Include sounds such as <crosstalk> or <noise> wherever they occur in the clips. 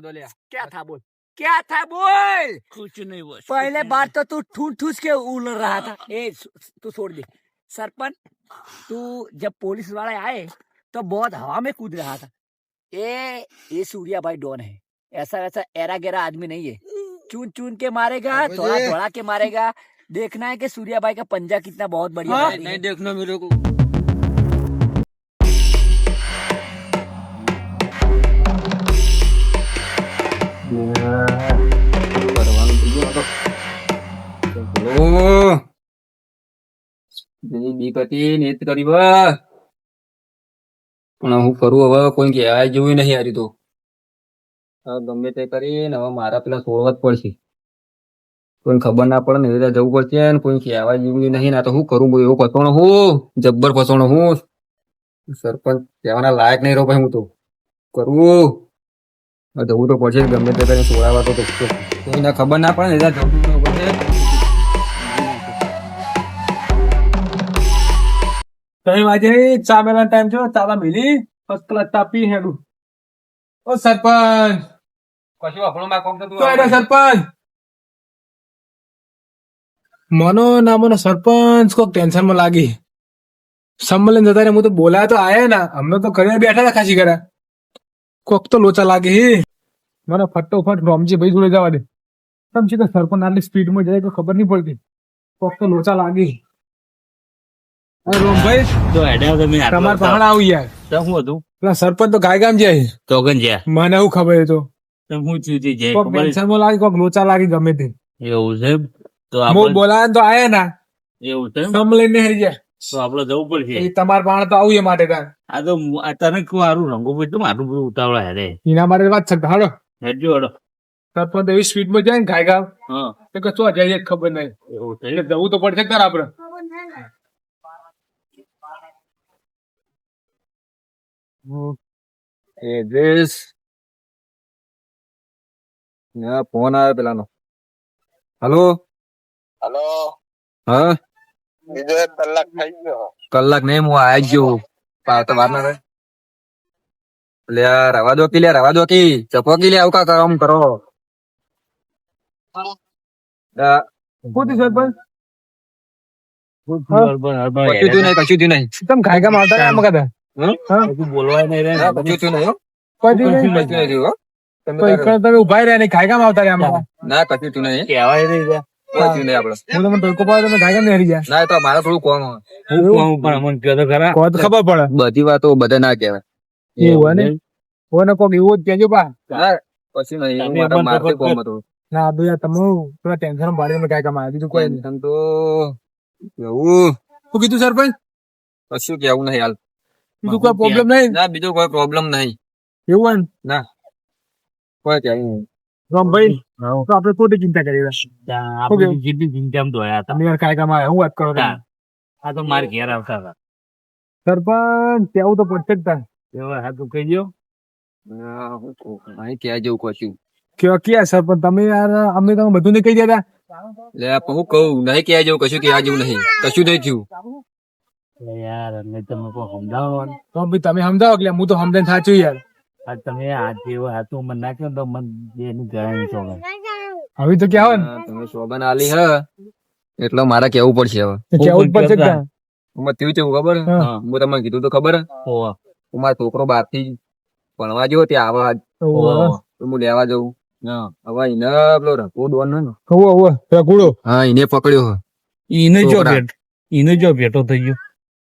क्या था बोल? क्या था बोल? कुछ नहीं हुआ पहले बार तो तू ठूस ठूस के उल रहा था। ए तू छोड़ दे। सरपंच तू जब पुलिस वाले आए तो बहुत हवा में कूद रहा था। ये ये सूर्या भाई डॉन है। ऐसा वैसा एरा गेरा आदमी नहीं है। चून चून के मारेगा थोड़ा थोड़ा के मारेगा। देखना है कि सूर्या भाई का पंजा कितना बहुत बढ़िया हाँ, नहीं देखना मेरे को। પણ હું કરું હવે, કોઈ કહેવાય જેવું નહીં હારી તો. ગમે તે કરીને હવે મારા પેલા સોળવા જ પડશે. કોઈ ખબર ના પડે ને રીતે જવું પડશે ને કોઈ કહેવાય જેવું નહીં, ના તો હું કરું એવો ફસવાનો હું, જબ્બર ફસવાનો હું. સરપંચ કહેવાના લાયક નહીં રહો ભાઈ હું તો. કરવું જવું તો પડશે ગમે તે કરીને સોળાવા તો કોઈને ખબર ના પડે ને જવું તો પડશે. કઈ વાજે? ચા મેલા ટાઈમ છો ચાલા મિલી? ફર્સ્ટ ક્લાસ તાપી હેડું. ઓ સરપંચ! કશું આપણું માં કોમ થતું એનો સરપંચ! મનો ના મનો સરપંચ કોક ટેન્શનમાં લાગી. સંમેલન જતા રે હું તો બોલાયા તો આયા ના. અમને તો ઘરે બેઠા હતા ખાસી કર્યા કોક તો લોચા લાગે હે. મને ફટોફટ રોમજી ભાઈ જોડે જવા દે. સમજી તો સરપંચ આટલી સ્પીડમાં જાય તો ખબર નહીં પડતી. કોક તો લોચા લાગી. અરે રોમભાઈ તો હેડ્યા તમે આટલા તમારે પહાડ આવું યાર. તો શું હતું? પેલા સરપંચ તો ગાય ગામ જાય. મને ખબર તો. હું કોક લાગે કોક લોચા લાગે ગમે તે. એવું છે તો આપણે બોલાવે તો આયા ના. એવું છે સમ લઈને હરી જાય. તો આપડે જવું પડશે. તમારે પાણ તો આવું એ માટે આ તો તને હારું રંગો તો મારું બધું ઉતાવળા હેડે એના માટે વાત છે હાડો હેડજો હેડો. સરપંચ તો એવી સ્પીડ જાય ને ખાઈ ગામ હા. તો કે શું જાય ખબર નહીં. એવું એટલે જવું તો પડશે તાર એડ્રેસ ફોન આવ્યો પેલાનો. હલો? હલો? હા? બીજો એક કલાક થઈ ગયો. કલાક નહીં હું આવી ગયો પાવ તો વાર ના રહે લે રવા દો કી લે રવા દો કી. ચપોકી લે આવું કા કામ કરો. કોણ સરપંચ કશું નહીં કશું થયું નહીં. તમે આવતા રહ્યા મગા બોલવાય નહીં રે કશું થયું નહીં કશું નહીં. થયું તમે ઊભા રહ્યા નહીં ગાય ગામ આવતા રહ્યા ના કશું થયું નહીં. કહેવાય નહીં હું. તમને ટોકો પાડો તમે ગાય નહીં ગયા. ના તો મારે થોડું કોમ હું કહું પણ અમને કહો તો ખરા. ખબર પડે. બધી વાતો બધા ના કહેવાય. એવું ને? કોને કોક એવું જ નહીં કોમ હતું. ના બે તમે ટેન્શન ભાડે તમે ગાય કમાય બીજું કોઈ ટેન્શન તો એવું. શું કીધું સરપંચ? કશું કેવું નહીં હાલ. બીજું કોઈ પ્રોબ્લેમ નહીં? ના બીજો કોઈ પ્રોબ્લેમ નહીં. એવું ના? કોઈ કેવું નહીં. રામભાઈ હા. તો આપણે ખોટી ચિંતા કરી ત્યાં આપણે જેટલી ચિંતામાં ધોયા હતા તમે યાર કાંઈ કામ હું વાત કરો. આ તો મારે ઘેર આવતા હતા. સરપંચ કેવું તો પડશે જ તાર એવા હા કહી દો હા, હું કહું. નહીં ક્યાં જેવું કશું કે ક્યાં સરપંચ તમે યાર અમે તમે બધું નહીં કહી દેતા લે હું કહું નહીં ક્યાં જેવું કશું ક્યાં જેવું નહીં. કશું નહીં થયું. એટલે યાર અમે તમે કોઈ સમજાવો તો ભાઈ તમે સમજાવો કે હું તો સમજાને સાચું યાર. આ તમે આ જેવો હાથું મને નાખ્યો તો મન બેની ગળાની ચોગન. હવે. તો ક્યાં હોય હા, તમે શોભન આલી હ. એટલે મારે કેવું પડશે હવે. ને કેવું પડશે તાર. હું છે ખબર? હે? તમને કીધું તો ખબર? હે? હું મારો છોકરો બહારથી ભણવા ગયો ત્યાં આવા હું લેવા જઉં. હા. હવે એને પેલો રઘુ ડોન ને. હોવે, હોવે. રઘુડો. હા એને પકડ્યો. ઈને જો ભેટ એને જો ભેટો થઈ ગયો.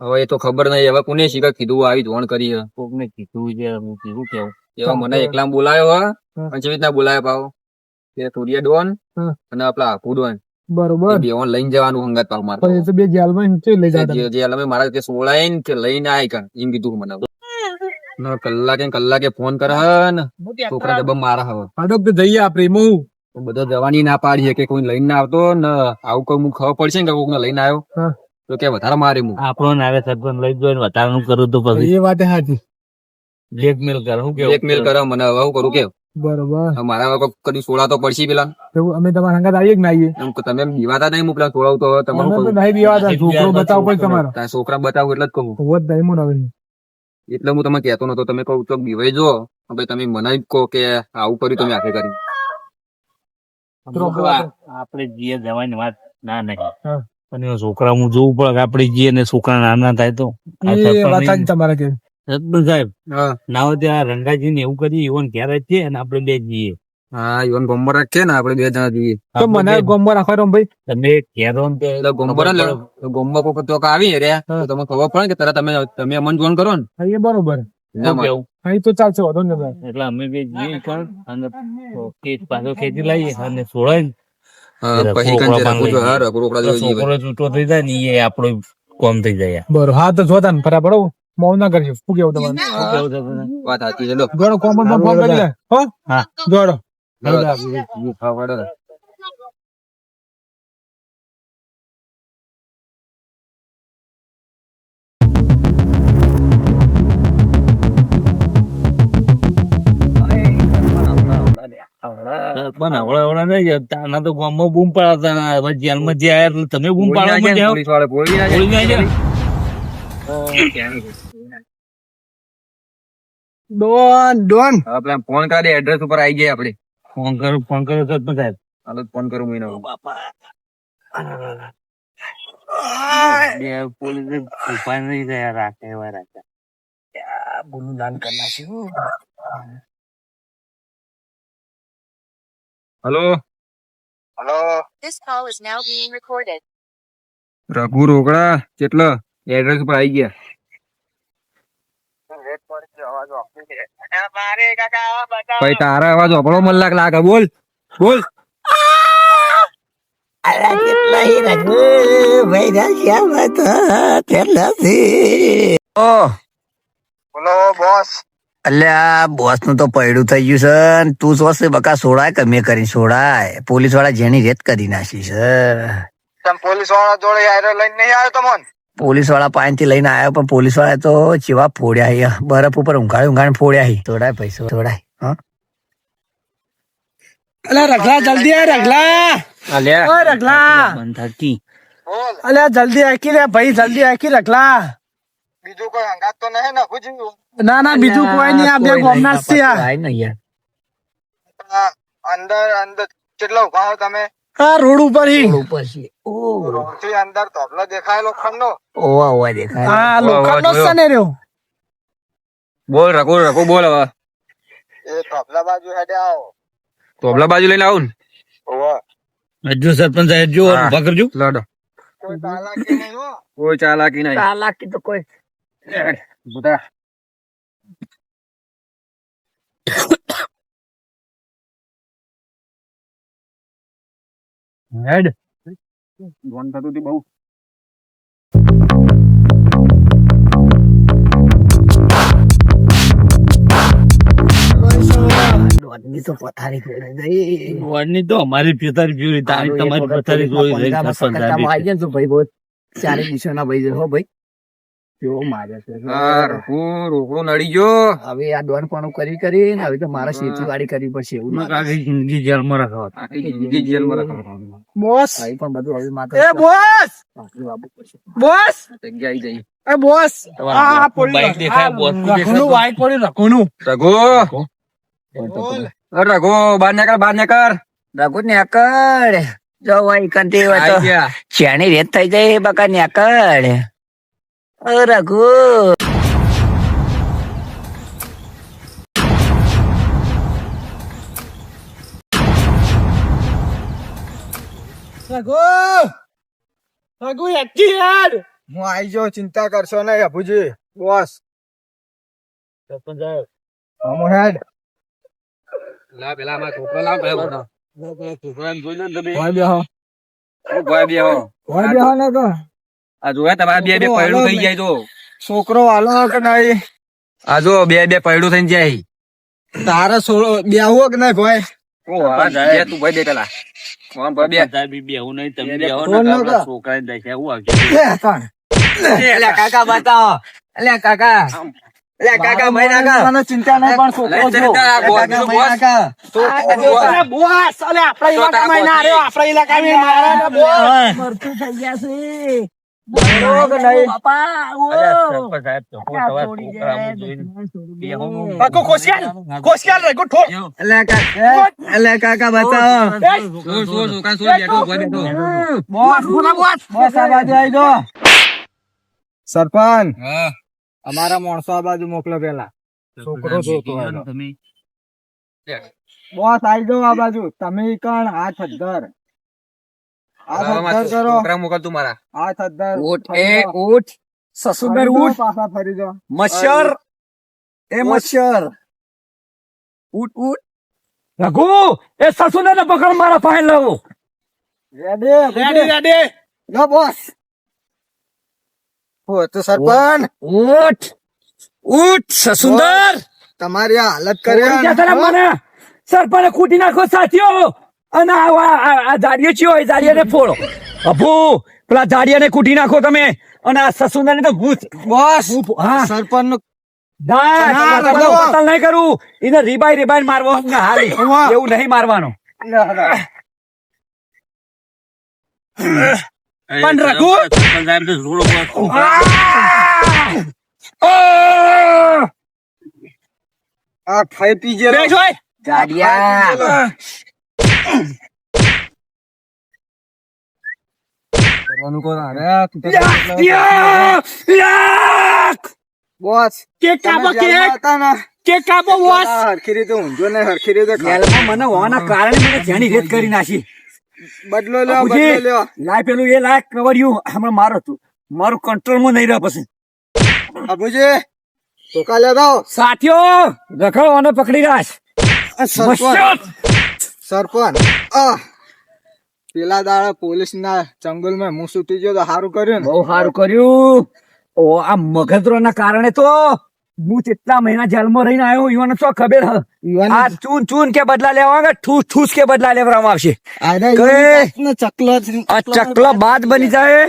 હવે એ તો ખબર નહીં હવે કોને શીખર કીધું આવી ધોણ કરી કોકને કીધું છે હું કીધું કેવું. એવા મને એકલા બોલાયો હા. અને જેવી રીતના બોલાયો પાવ કે સૂર્ય ડોન અને આપલા આખુ ડોન. બરોબર. બે ઓન લઈને જવાનું હંગાત પાવ મારે તો બે જેલમાં લઈ જતા જે જે અમે મારા તે સોળાય ને લઈને આય કણ. એમ કીધું મને. કલાકે ને કલાકે ફોન કરે ને છોકરા ડબ્બા મારા હવે અડક તો જઈએ આપણે એમાં હું તો જવાની ના પાડી કે કોઈ લઈને આવતો ને આવું કોઈ હું ખબર પડશે ને કે કોઈને લઈને આવ્યો? તો કે વધારે મારે હું આપણો નારે સરપંચ લઈ જોઈ ને વધારાનું કરું તો પછી. એ વાત સાચી બ્લેકમેલ કરે શું કેવું? બ્લેકમેલ કરે મને હવે હું કરું કે બરોબર. મારા હવે કદી સોળા તો પડશે પેલા. અમે તમારા સંગાત આવીએ કે ના આવીએ? તમે એમ દીવાતા નહીં મોકલા પેલા તો હવે તમે અમે શું તો કહું નહીં દેવાતા છોકરો બતાવો પણ તમારો. છોકરા બતાવું એટલે જ કહું. હોત નહીં હવે એટલે હું તમને કહેતો નતો તમે કહું તો બીવાઈ જો. ભાઈ તમે મને કહો કે આવું કર્યું તમે આખે કરી. આપણે જીએ જવાની વાત ના નહીં. પણ છોકરા હું જોવું પડે કે આપણે જીએ ને છોકરા નાના થાય તો. તમારે કે. સાહેબ ના હોય ત્યાં રંગાજી ને એવું કરી એવું ક્યારે જ છે અને આપણે બે જઈએ હા ઈવન ગોમ્બર રાખીએ ને આપણે બે જણા જોઈએ. તો મને ગોમ્બર રાખવા દો ભાઈ. તમે કેરો ને એટલે ગોમ્બર. ગોમ્બર કોક તો આવી રહ્યા તો તમને ખબર પડે કે તરત તમે તમે અમન જોન કરો ને. હા, એ બરોબર. શું કેવું? હા એ તો ચાલશે વધો ને એટલે અમે બે જઈએ પણ અને કેસ પાછો ખેંચી લઈએ અને કંઈ જોઈએ. છોકરો છૂટો થઈ જાય ને એ આપણો કોમ થઈ જાય. બરોબર. હા તો જોતા ને કરજો. શું કેવું તમારે? શું કેવું છે તને? વાત સાચી છે લો. કોમન ફોન કરી લે હો હા. જોડો હા, વાળો ને. પણ હવળા હવળા નહીં જાય. તાના તો ગામમાં બૂમ પાડતા ને હવે જેલમાં જે એટલે તમે બૂમ પાડવા જાય ને, ના જાય. ના જાય. Don don. હા, ફોન કરી એડ્રેસ ઉપર આવી ગયા આપણે. ફોન કરો ફોન કરો સરપંચ સાહેબ. હાલો ફોન કરું મહિનો બાપા. બે પોલીસે ઊભા નહીં રહ્યા રાખે એવા રાખે બોલું દાન કરી નાખ્યું hello. Hello. This call is now being recorded. Raghu રોકડા કેટલા? એડ્રેસ પર આવી ગયા. ભાઈ તારા અવાજ વાપરો મને લાગ લાગે. બોલ બોલ. બોસ. અલ્યા બોસનું તો પૈડું થઈ ગયું છે તું સોસ બકા સોડાય કે કરી સોડાય? પોલીસવાળા જેની રેત કરી નાખી છે. પોલીસવાળા જોડે લઈને નહીં આવ્યો તમોન પોલીસવાળા પાણી લઈને આવ્યો પણ પોલીસવાળા તો ચેવા ફોડ્યા હી બરફ ઉપર ઊંઘાડી ઊંઘાડી ફોડ્યા હી સોડાય પૈસો સોડાય હા? અલે રગલા જલ્દી આ રગલા અલ્યા ઓય રગલા બોલ અલે જલ્દી આકી લે ભાઈ જલ્દી આકી રગલા બીજું કોઈ હંગાત તો નહીં ને ખુજી ના ના બીજું કોઈ નહીં આ બે ગોમનાસ છે આ. અંદર અંદર કેટલો ઊભા તમે? આ રોડ ઉપર હી. રોડ ઉપર છે ઓ અંદર તોબલો દેખાયેલો ખંડો. ઓવા ઓવા દેખાય આ લોખંડનો છે ને રહ્યો? બોલ રકો રકો બોલ હવે. એ તોપલા બાજુ હેડે આવો. તોપલા બાજુ લઈને આવું ને? ઓવા જો સરપંચ સાહેબ જો હા. ઊભા કરજો લડો. કોઈ ચાલાકી નહીં હો. કોઈ ચાલાકી નહીં. ચાલાકી તો કોઈ. બધા. હેડ ફોન થતું હતું બહુ. તો પથારી ફેરવી તો અમારી પિતારી જોઈ તારી તમારી પથારી જોઈ પોલીસમાં સરપંચ આવી તો ભાઈ બહુ ચારે દિશાના <laughs> ભાઈ હો ભાઈ. કેવો મારે છે હા રઘુ રોકડો નડી ગયો. હવે આ દોન પણ કરી કરી હવે તો મારે શેતી કરવી પડશે એવું આખી જિંદગી જેલમાં રખાવત. આખી જિંદગી જેલમાં રાખવાનું. બોસ! હવે પણ બધું હવે માથે એ બોસ! પાછું આવવું પડશે. બોસ! જગ્યા આવી જઈ. એ બોસ! આ બોસનું બાઈક દેખાય, બોસનું દેખાય બાઈક પડ્યું રઘુનું. રઘુ! બહાર નીકળ બહાર નીકળ. રઘુ નેકળ. જો ભાઈ કંટી હોય તો આવી રેત થઈ જાય બકા નેકળ. ઓ રઘુ રઘુ રઘુ એકી યાર હું આવી જાઉં ચિંતા કરશો નહીં અભુજી બોસ સરપંચ સાહેબ હમો હેડ લા પેલા અમારા છોકરા લાવ પેલા છોકરાને જોઈ લો ને તમે ભાઈ બેહો ઓ ભાઈ બે હો ભાઈ બેહો ને તો આ જોયા તમારા બે બે પૈડું થઈ જાય તો છોકરો હાલો કે નહીં? આ જો બે બે પૈડું થઈને જાય. તારે સોળો બેહવો કે નહીં ભાઈ? બે તું ભાઈ બે પેલા કોણ ભાઈ બે? સરપંચ સાહેબ ઈ બેહું નહીં, તમે બે બેહો ફોન ને ન આપણા કર. છોકરાને દેખાય એવું આવશે. અલ્યા કાકા બતાવો. કાકા. કાકા ભાઈ નાકા ચિંતા નહીં પણ છોકરો લઈ જતા સરપંચ. અમારા માણસો આ બાજુ મોકલો પેલા. છોકરો જોતો બોસ આવી જાઓ આ બાજુ. તમે કણ હાથ અદ્ધર મારા. હાથ ઊઠ, એ ઊઠ. સસુંદર ઊઠ. પાછા ફરી જાઓ. મચ્છર. એ મચ્છર. ઉઠ ઉઠ. રઘુ એ સસુંદર ને પકડ મારા પાસે લાવો રેડી રેડી. રેડી લો બોસ. હો તો સરપંચ. ઉઠ. ઉઠ સસુંદર. તમારી આ હાલત કરે સરપંચ ખૂટી નાખો સાથીઓ. અને આ આ ચિયો એ ફોડો. અભુ પેલા જાડિયાને કૂટી નાખો તમે. અને આ સસુંદર ને તો ભૂત બસ. હા સરપંચનું નહીં કરું. એને રીબાઈ રીબાઈ મારવો. હાલી એવું નહીં મારવાનું. પણ રઘુ! આ ખાઈ કરવાનું કોણ અરે! બોસ કે કાબો કે હતા કે કાબો બોસ? હરખી રીતે ઊંઝો ને હરખી રીતે મને હોવાના કારણે મને જેની રેત કરી નાખી. બદલો લ્યો બદલો લ્યો. લાય પેલું એ લાય કવર્યું હમણાં મારો તું મારું કંટ્રોલમાં નહીં રહ્યા પછી. બાપુજી તો કાલે દો સાથીઓ રખડો અને પકડી રાખ. સરપંચ. પેલા દાડા પોલીસ ના જંગલમાં હું સુતી ગયો તો સારું કર્યું બહુ સારું કર્યું. ઓ આ મગજરો ના કારણે તો હું કેટલા મહિના જેલમાં રહીને આવ્યો યુવાનો શું ખબર આ ચૂન ચૂન કે બદલા લેવા ઠૂસ ઠૂસ કે બદલા લેવામાં આવશે? ચકલો આ ચકલો બાદ બની જાય?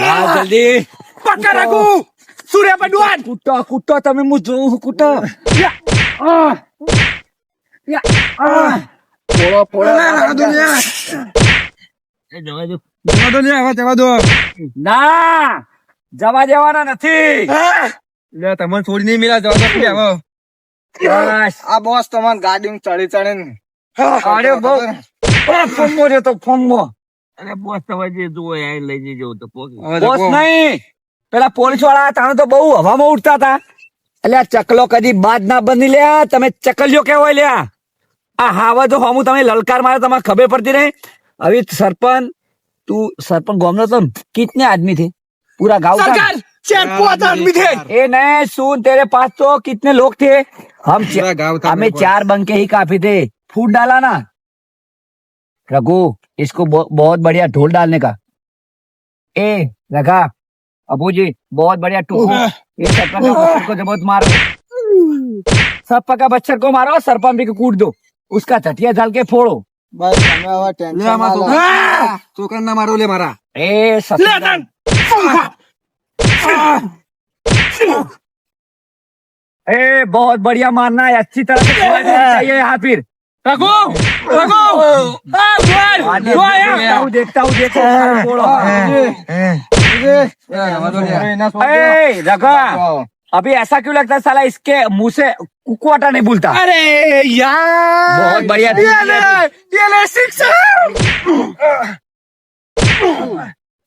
ના જલ્દી. પકડ રાખું સૂર્ય પડવાન કૂટો કૂટો તમે હું જોઉં કૂટો. આ, આ. પોળો, પોળો. એ જવા દો. જવા દો હવે જવા દો. ના જવા દેવાના નથી. લે તમને છોડી નહીં મિલા જવા દો હવે આ બોસ તમારે ગાડી ચડી ચડીને. અરે બહુ ફોનમો છે તો ફોનમો અરે બોસ તમે જે જુઓ એ લઈ જજો તો બોસ નહીં. પેલા પોલીસવાળા તાણે તો બહુ હવામાં ઉડતા હતા. એટલે આ ચકલો કદી બાદ ના બની લ્યા તમે ચકલિયો કેવાય લ્યા. આ હાવા જો હું તમે લલકાર મારે તમારે ખબર પડતી રહે. હવે સરપંચ તું સરપંચ ગામનો તો કિતને આદમી थे पूरा गाँव का कितने लोग थे हम हमें चार बंके ही काफ़ी थे फूट डाला ना रघु इसको बहुत बढ़िया ढोल डालने का ए रखा अबू जी बहुत बढ़िया टूकू इस सरपंच को मारो सब पका बच्चर को मारो सरपंच भी कूट दो उसका चटिया डाल के फोड़ो બસ તમે હવે લે ટેન્શન આમાં ના લો. છોકરા છોકરા ના મારો લે મારા ए ससुराल। ए बहुत बढ़िया मारना है अच्छी तरह से फोड़ना चाहिए यहाँ फिर रघु रघु देखता हूँ देखता हूँ अभी ऐसा क्यों लगता है साला इसके मुँह से कुकुआटा नहीं बोलता अरे यार! बहुत बढ़िया ये ले, ये ले सिक्स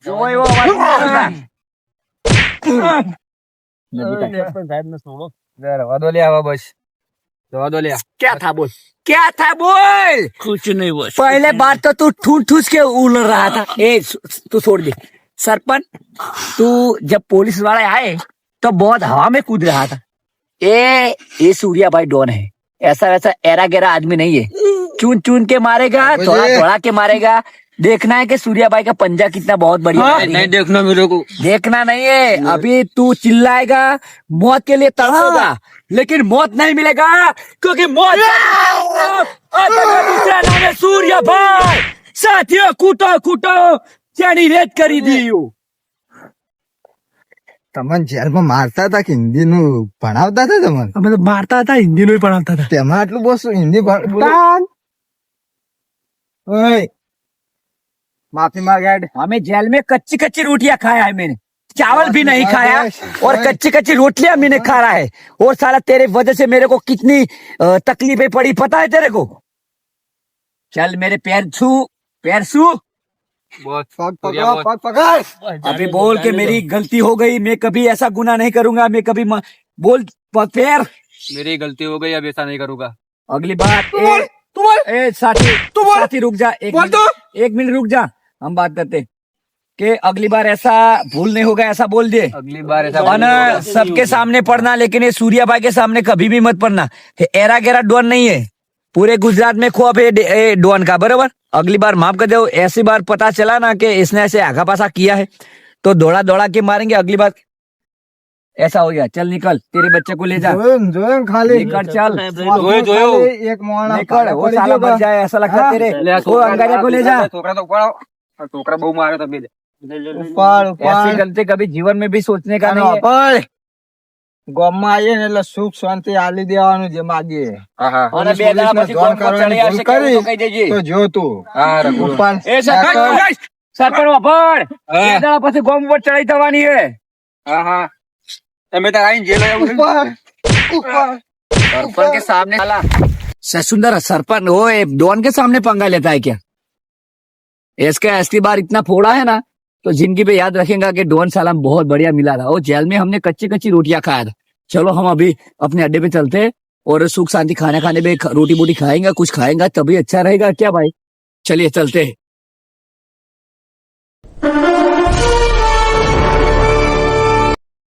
जो वो क्या था बोल? क्या था बोल? कुछ नहीं बोल। पहले बात तो तू ठूस ठूस के उल रहा था। हाँ। ए तू छोड़ दे। सरपंच तू जब पुलिस वाले आए तो बहुत हवा में कूद रहा था। ए ये सूर्या भाई डॉन है। ऐसा वैसा एरा गेरा आदमी नहीं है। चून चून के मारेगा थोड़ा थोड़ा के मारेगा। देखना है कि सूर्या भाई का पंजा कितना बहुत बढ़िया हाँ, नहीं देखना मेरे को। देखना नहीं है। अभी तू चिल्लाएगा मौत के लिए तड़पेगा लेकिन मौत नहीं मिलेगा क्योंकि मौत दूसरा नाम है सूर्या भाई। साथियों कूटो कूटो। यानी रेत करी दी તમને જેલમાં મારતા હતા કે હિન્દી નું ભણાવતા હતા તમને અમે તો મારતા હતા હિન્દી નું ભણાવતા હતા તેમાં આટલું બસ હિન્દી ભણ- બોલો. ઓય माफी मांग ऐड हमें जेल में कच्ची कच्ची रोटियां खाया है मैंने चावल भी नहीं खाया और कच्ची कच्ची रोटियां मैंने खाया है और साला तेरे वजह से मेरे को कितनी अ, तकलीफें पड़ी पता है तेरे को चल मेरे पैर छू पैर छू अभी बोल के मेरी गलती हो गई मैं कभी ऐसा गुना नहीं करूँगा मैं कभी म- बोल पैर। मेरी गलती हो गई अब ऐसा नहीं करूँगा। अगली बार तू बोल ए, तू बोल। ए साथी तू बोल। साथी रुक जा एक बोल मिनट तो एक मिनट रुक जा हम बात करते कि अगली बार ऐसा भूल नहीं होगा ऐसा बोल दे। अगली बार ऐसा सबके सामने पढ़ना लेकिन ये सूर्या भाई के सामने कभी भी मत पढ़ना। एरा गेरा डॉन नहीं है। पूरे गुजरात में खो है डोन का बराबर? अगली बार माफ़ कर दो ऐसी बार पता चला ना कि इसने ऐसे आगा पासा किया है। तो दौड़ा दौड़ा के मारेंगे अगली बार ऐसा हो गया। चल निकल तेरे बच्चे को ले जा। खाली। निकल चल। जोए जोए। एक मोहना निकल वो साला बच जाए ऐसा लगता तेरे। वो अंगारे को तो ले जा। टोकरा तो उपाड़ो टोकरा बहु मारे उपाड़ उपाड़ ऐसी गलती कभी जीवन में भी सोचने का नहीं है। ગામમાં આવીએ ને એટલે સુખ શાંતિ આલી દેવાનું જે માગીએ હા હા અને બે દાડા પછી પોલીસને કોણ કોણ ધોન ચડી કરવાની આવશે કે એવું તો કહી દેજે. તો જો તું હા રઘુ. ઉપાડ એ સરપંચ સરપંચ વાપર બે હા દાડા પછી ગોમ ઉપર ચડાઈ થવાની હે હા હા તમે તાર આઈને જેલ આવ્યો છે? ઉપાડ ઉપાડ सरपंच के सामने साला ससुंदर सरपंच वो ये डॉन के सामने पंगा लेता है क्या इसके असली बार इतना फोड़ा है ना तो ज़िंदगी पे याद रखेगा कि डोन साला बहुत बढ़िया मिला था। और जेल में हमने कच्ची कच्ची रोटियाँ खाया था। चलो हम अभी अपने अड्डे पे चलते और सुख शांति खाना खाने में रोटी बोटी खाएँगे, कुछ खाएँगा, तभी अच्छा रहेगा। क्या भाई? चलिए चलते